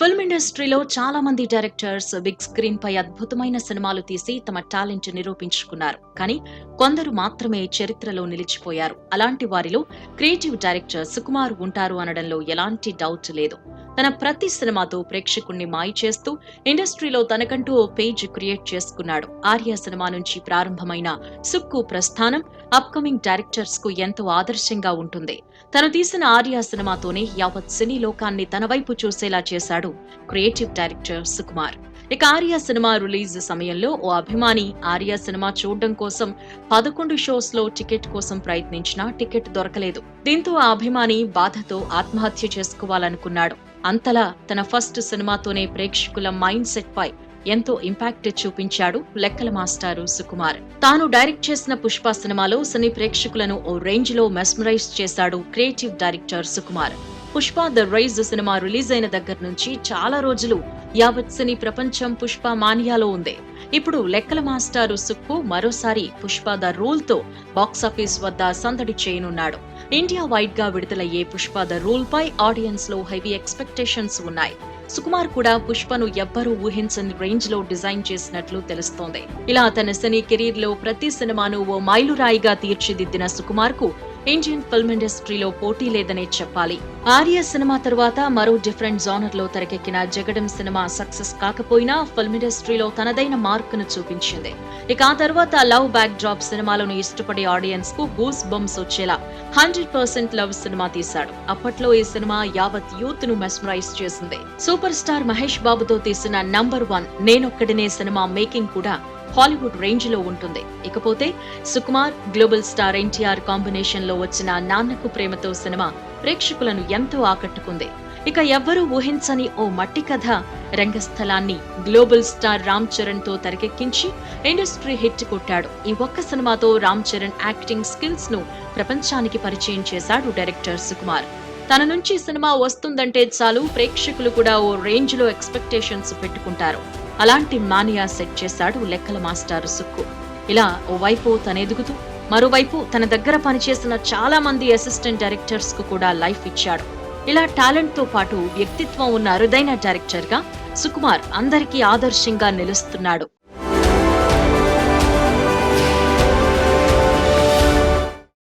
Film ఇండస్ట్రీలో చాలా మంది డైరెక్టర్స్ బిగ్ స్క్రీన్ పై అద్భుతమైన సినిమాలు తీసి తమ టాలెంట్ నిరూపించుకున్నారు. కానీ కొందరు మాత్రమే చరిత్రలో నిలిచిపోయారు. అలాంటి వారిలో క్రియేటివ్ డైరెక్టర్ సుకుమార్ ఉంటారు అనడంలో ఎలాంటి డౌట్ లేదు. తన ప్రతి సినిమాతో ప్రేక్షకుణ్ణి మాయ చేస్తూ ఇండస్ట్రీలో తనకంటూ ఓ పేజ్ క్రియేట్ చేసుకున్నాడు. ఆర్య సినిమా నుంచి ప్రారంభమైన సుక్కు ప్రస్థానం అప్కమింగ్ డైరెక్టర్స్కు ఎంతో ఆదర్శంగా ఉంటుంది. తను తీసిన ఆర్య సినిమాతోనే యావత్ సినీ లోకాన్ని తన వైపు చూసేలా చేశాడు క్రియేటివ్ డైరెక్టర్ సుకుమార్. ఇక ఆర్య సినిమా రిలీజ్ సమయంలో ఓ అభిమాని ఆర్య సినిమా చూడడం కోసం పదకొండు షోస్లో టికెట్ కోసం ప్రయత్నించినా టికెట్ దొరకలేదు. దీంతో ఆ అభిమాని బాధతో ఆత్మహత్య చేసుకోవాలనుకున్నాడు. అంతలా తన ఫస్ట్ సినిమాతోనే ప్రేక్షకుల మైండ్ సెట్ పై ఎంతో ఇంపాక్ట్ చూపించాడు లెక్కల మాస్టారు సుకుమార్. తాను డైరెక్ట్ చేసిన పుష్ప సినిమాలో సినీ ప్రేక్షకులను ఓ రేంజ్లో మెస్మరైజ్ చేశాడు creative director Sukumar. Pushpa the rise cinema release అయిన దగ్గర నుంచి చాలా రోజులు యావత్ సినీ ప్రపంచం పుష్ప మానియాలో ఉంది. ఇప్పుడు లెక్కల మాస్టారు సుక్కు మరోసారి పుష్ప ద రూల్తో బాక్సాఫీస్ వద్ద సందడి చేయనున్నాడు. ఇండియా వైడ్గా విడుదలయ్యే పుష్ప ద రూల్ పై ఆడియన్స్లో హెవీ ఎక్స్పెక్టేషన్స్ ఉన్నాయి. సుకుమార్ కూడా పుష్పను ఎవ్వరూ ఊహించని రేంజ్లో డిజైన్ చేసినట్లు తెలుస్తోంది. ఇలా తన సినీ కెరీర్లో ప్రతి సినిమాను ఓ మైలురాయిగా తీర్చిదిద్దిన సుకుమార్కు ఇండియన్ ఫిల్మ్ ఇండస్ట్రీలో పోటీ లేదనే చెప్పాలి. ఆర్య సినిమా తరువాత మరో డిఫరెంట్ జానర్లో తెరకెక్కిన జగడం సినిమా సక్సెస్ కాకపోయినా ఫిల్మ్ ఇండస్ట్రీలో తనదైన మార్కును చూపించింది. ఇక ఆ తర్వాత లవ్ బ్యాక్ డ్రాప్ సినిమాలను ఇష్టపడే ఆడియన్స్కు గూస్ బంప్స్ వచ్చేలా హండ్రెడ్ పర్సెంట్ లవ్ సినిమా తీశాడు. అప్పట్లో ఈ సినిమా యావత్ యూత్ను మెస్మరైజ్ చేసింది. సూపర్ స్టార్ మహేష్ బాబుతో తీసిన number one Nenokkadine cinema making కూడా హాలీవుడ్ రేంజ్లో ఉంటుంది. ఇకపోతే సుకుమార్ గ్లోబల్ స్టార్ ఎన్టీఆర్ కాంబినేషన్లో వచ్చిన నాన్నకు ప్రేమతో సినిమా ప్రేక్షకులను ఎంతో ఆకట్టుకుంది. ఇక ఎవ్వరూ ఊహించని ఓ మట్టి కథ రంగస్థలాన్ని గ్లోబల్ స్టార్ రామ్ చరణ్తో తెరకెక్కించి ఇండస్ట్రీ హిట్ కొట్టాడు. ఈ ఒక్క సినిమాతో రామ్ చరణ్ యాక్టింగ్ స్కిల్స్ను ప్రపంచానికి పరిచయం చేశాడు డైరెక్టర్ సుకుమార్. తన నుంచి సినిమా వస్తుందంటే చాలు ప్రేక్షకులు కూడా ఓ రేంజ్లో ఎక్స్పెక్టేషన్స్ పెట్టుకుంటారు. అలాంటి మానియా సెట్ చేశాడు లెక్కల మాస్టారు సుక్కు. ఇలా ఓవైపు తన ఎదుగుతూ మరోవైపు తన దగ్గర పనిచేసిన చాలా మంది అసిస్టెంట్ డైరెక్టర్స్కు కూడా లైఫ్ ఇచ్చాడు. ఇలా టాలెంట్తో పాటు వ్యక్తిత్వం ఉన్న అరుదైన డైరెక్టర్గా సుకుమార్ అందరికీ ఆదర్శంగా నిలుస్తున్నాడు.